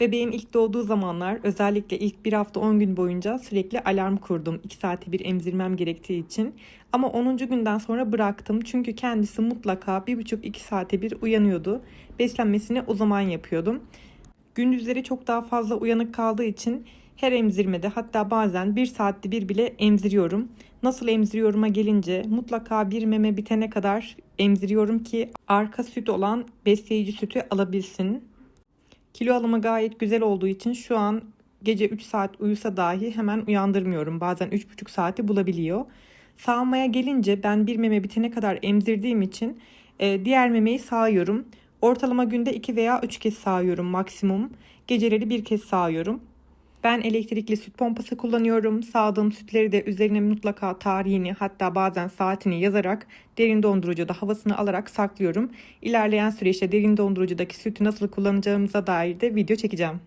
Bebeğim ilk doğduğu zamanlar özellikle ilk bir hafta 10 gün boyunca sürekli alarm kurdum. 2 saate bir emzirmem gerektiği için. Ama 10. günden sonra bıraktım. Çünkü kendisi mutlaka 1,5-2 saate bir uyanıyordu. Beslenmesini o zaman yapıyordum. Gündüzleri çok daha fazla uyanık kaldığı için her emzirmede hatta bazen bir saatte bir bile emziriyorum. Nasıl emziriyorum'a gelince mutlaka bir meme bitene kadar emziriyorum ki arka süt olan besleyici sütü alabilsin. Kilo alımı gayet güzel olduğu için şu an gece 3 saat uyusa dahi hemen uyandırmıyorum. Bazen 3,5 saati bulabiliyor. Sağmaya gelince ben bir meme bitene kadar emzirdiğim için e, diğer memeyi sağıyorum. Ortalama günde 2 veya 3 kez sağıyorum maksimum. Geceleri bir kez sağıyorum. Ben elektrikli süt pompası kullanıyorum. Sağdığım sütleri de üzerine mutlaka tarihini hatta bazen saatini yazarak derin dondurucuda havasını alarak saklıyorum. İlerleyen süreçte derin dondurucudaki sütü nasıl kullanacağımıza dair de video çekeceğim.